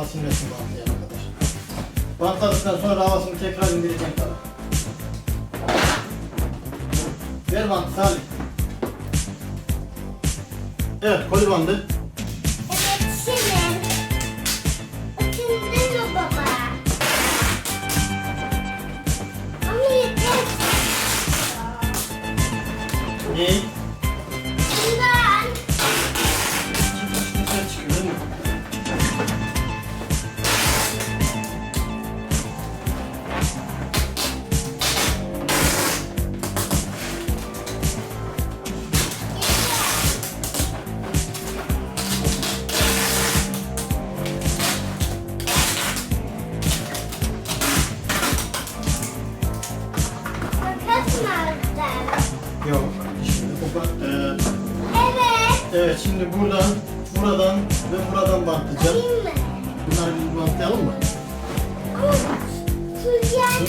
hava silmesin bantlayı arkadaşlar. Bantladıktan sonra havasını tekrar indirecek tabi. Ver bantı Salih. Evet koy bandı. Evet şimdi. Şimdi mi baba? Ama yeter. Yok. Şimdi kopar. E, evet. evet şimdi buradan, buradan ve buradan bantlayacağız. Değil mi? Bunları bir bantlayalım mı? Ama Tuğyan